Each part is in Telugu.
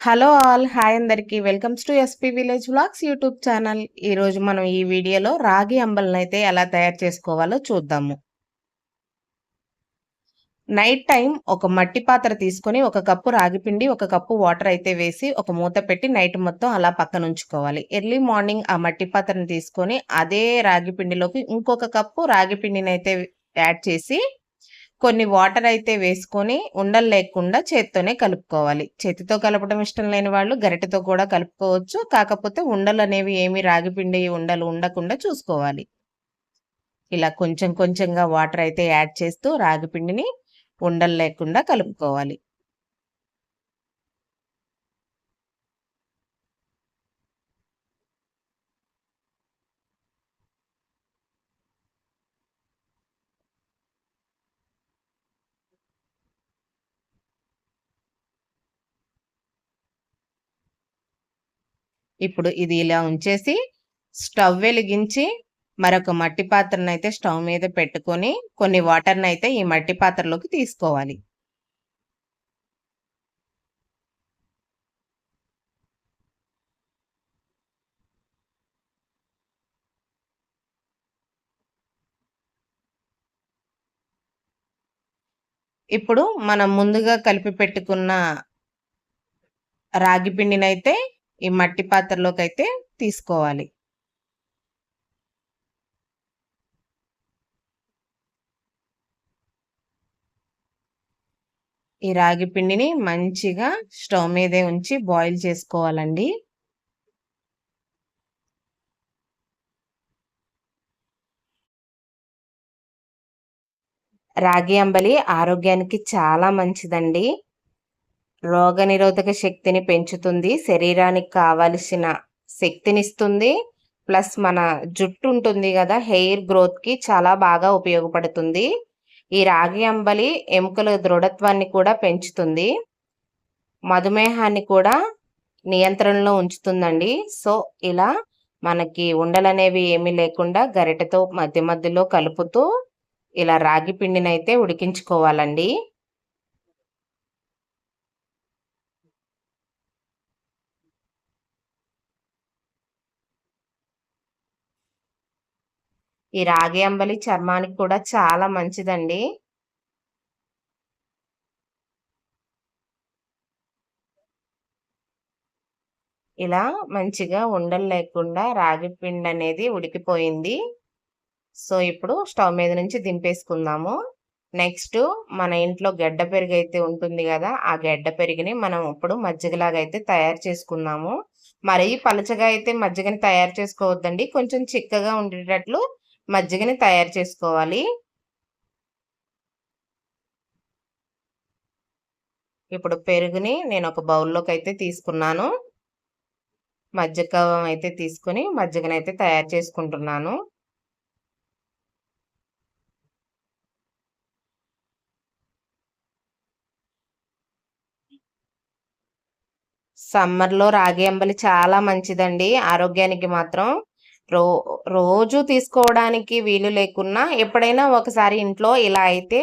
హలో ఆల్ హాయ్ అందరికి. Welcomes to SP village vlogs YouTube channel. ఈరోజు మనం ఈ వీడియోలో రాగి అంబలను అయితే ఎలా తయారు చేసుకోవాలో చూద్దాము. నైట్ టైం ఒక మట్టి పాత్ర తీసుకొని ఒక కప్పు రాగి పిండి ఒక కప్పు వాటర్ అయితే వేసి ఒక మూత పెట్టి నైట్ మొత్తం అలా పక్కన ఉంచుకోవాలి. ఎర్లీ మార్నింగ్ ఆ మట్టి పాత్రను తీసుకొని అదే రాగి పిండిలోకి ఇంకొక కప్పు రాగిపిండిని అయితే యాడ్ చేసి కొన్ని వాటర్ అయితే వేసుకొని ఉండలు లేకుండా చేత్తోనే కలుపుకోవాలి. చేతితో కలపడం ఇష్టం లేని వాళ్ళు గరిటెతో కూడా కలుపుకోవచ్చు. కాకపోతే ఉండలు అనేవి ఏమి రాగిపిండి ఉండలు ఉండకుండా చూసుకోవాలి. ఇలా కొంచెం కొంచెంగా వాటర్ అయితే యాడ్ చేస్తూ రాగిపిండిని ఉండలు లేకుండా కలుపుకోవాలి. ఇప్పుడు ఇది ఇలా ఉంచేసి స్టవ్ వెలిగించి మరొక మట్టి పాత్రను అయితే స్టవ్ మీద పెట్టుకొని కొన్ని వాటర్ని అయితే ఈ మట్టి పాత్రలోకి తీసుకోవాలి. ఇప్పుడు మనం ముందుగా కలిపి పెట్టుకున్న రాగి పిండినైతే ఈ మట్టి పాత్రలోకి అయితే తీసుకోవాలి. ఈ రాగి పిండిని మంచిగా స్టవ్ మీదే ఉంచి బాయిల్ చేసుకోవాలండి. రాగి అంబలి ఆరోగ్యానికి చాలా మంచిదండి. రోగనిరోధక శక్తిని పెంచుతుంది. శరీరానికి కావలసిన శక్తినిస్తుంది. ప్లస్ మన జుట్టు ఉంటుంది కదా హెయిర్ గ్రోత్కి చాలా బాగా ఉపయోగపడుతుంది. ఈ రాగి అంబలి ఎముకల దృఢత్వాన్ని కూడా పెంచుతుంది. మధుమేహాన్ని కూడా నియంత్రణలో ఉంచుతుందండి. సో ఇలా మనకి ఉండలనేవి ఏమీ లేకుండా గరిటెతో మధ్య మధ్యలో కలుపుతూ ఇలా రాగి పిండినైతే ఉడికించుకోవాలండి. ఈ రాగి అంబలి చర్మానికి కూడా చాలా మంచిదండి. ఇలా మంచిగా ఉండలు లేకుండా రాగి పిండి అనేది ఉడికిపోయింది. సో ఇప్పుడు స్టవ్ మీద నుంచి దింపేసుకుందాము. నెక్స్ట్ మన ఇంట్లో గడ్డ పెరుగు అయితే ఉంటుంది కదా ఆ గడ్డ పెరుగుని మనం ఇప్పుడు మజ్జిగలాగా అయితే తయారు చేసుకుందాము. మరీ పలచగా అయితే మజ్జిగని తయారు చేసుకోవద్దండి. కొంచెం చిక్కగా ఉండేటట్లు మజ్జిగని తయారు చేసుకోవాలి. ఇప్పుడు పెరుగుని నేను ఒక బౌల్లోకి అయితే తీసుకున్నాను. మజ్జిగ అయితే తీసుకుని మజ్జిగనైతే తయారు చేసుకుంటున్నాను. సమ్మర్లో రాగి అంబలి చాలా మంచిదండి. ఆరోగ్యానికి మాత్రం. రో రోజు తీసుకోవడానికి వీలు లేకున్నా ఎప్పుడైనా ఒకసారి ఇంట్లో ఇలా అయితే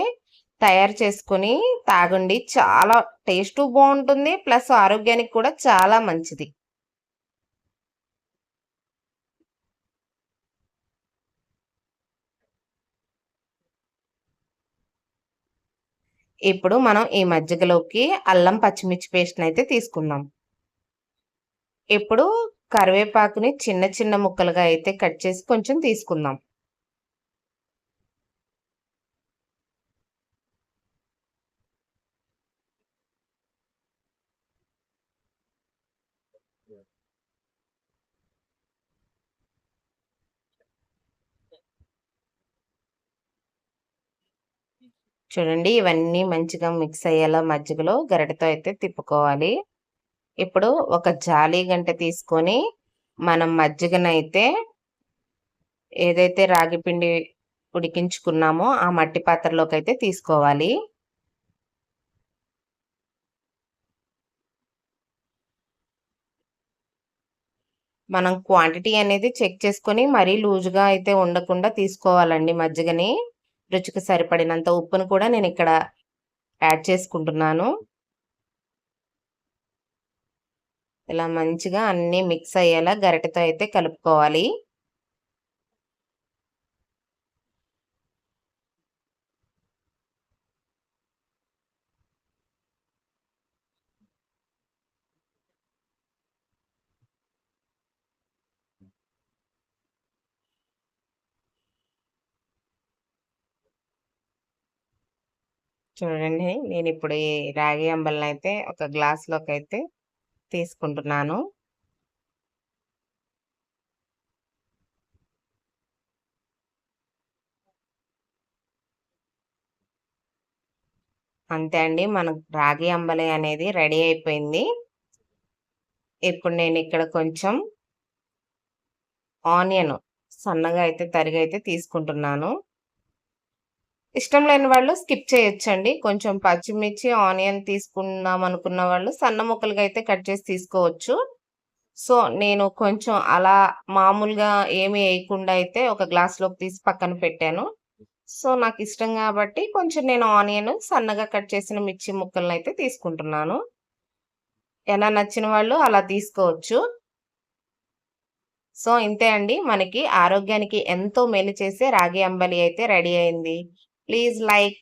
తయారు చేసుకొని తాగండి. చాలా టేస్ట్ బాగుంటుంది. ప్లస్ ఆరోగ్యానికి కూడా చాలా మంచిది. ఇప్పుడు మనం ఈ మజ్జిగలోకి అల్లం పచ్చిమిర్చి పేస్ట్ని అయితే తీసుకుందాం. ఇప్పుడు కరివేపాకుని చిన్న చిన్న ముక్కలుగా అయితే కట్ చేసి కొంచెం తీసుకుందాం. చూడండి ఇవన్నీ మంచిగా మిక్స్ అయ్యేలా మజ్జిగలో గరిటతో అయితే తిప్పుకోవాలి. ఇప్పుడు ఒక జాలి గంట తీసుకొని మనం మజ్జిగనైతే ఏదైతే రాగి పిండి ఉడికించుకున్నామో ఆ మట్టి పాత్రలోకి అయితే తీసుకోవాలి. మనం క్వాంటిటీ అనేది చెక్ చేసుకొని మరీ లూజుగా అయితే ఉండకుండా తీసుకోవాలండి మజ్జిగని. రుచికి సరిపడినంత ఉప్పును కూడా నేను ఇక్కడ యాడ్ చేసుకుంటున్నాను. ఇలా మంచిగా అన్నీ మిక్స్ అయ్యేలా గరిటెతో అయితే కలుపుకోవాలి. చూడండి నేను ఇప్పుడు ఈ రాగి అంబలినైతే ఒక గ్లాస్‌లోకైతే తీసుకుంటున్నాను. అంతే అండి. మన రాగి అంబలి అనేది రెడీ అయిపోయింది. ఇప్పుడు నేను ఇక్కడ కొంచెం ఆనియన్ సన్నగా అయితే తరిగైతే తీసుకుంటున్నాను. ఇష్టం లేని వాళ్ళు స్కిప్ చేయొచ్చండి. కొంచెం పచ్చిమిర్చి, ఆనియన్ తీసుకుందాం అనుకున్న వాళ్ళు సన్న ముక్కలుగా అయితే కట్ చేసి తీసుకోవచ్చు. సో, నేను కొంచెం అలా మామూలుగా ఏమి వేయకుండా అయితే ఒక గ్లాస్‌లోకి తీసి పక్కన పెట్టాను. సో, నాకు ఇష్టం కాబట్టి కొంచెం నేను ఆనియన్, సన్నగా కట్ చేసిన మిర్చి ముక్కలనైతే తీసుకుంటున్నాను. ఎలా నచ్చిన వాళ్ళు అలా తీసుకోవచ్చు. సో, ఇంతే అండి. మనకి ఆరోగ్యానికి ఎంతో మేలు చేసే రాగి అంబలి అయితే రెడీ అయింది. Please like,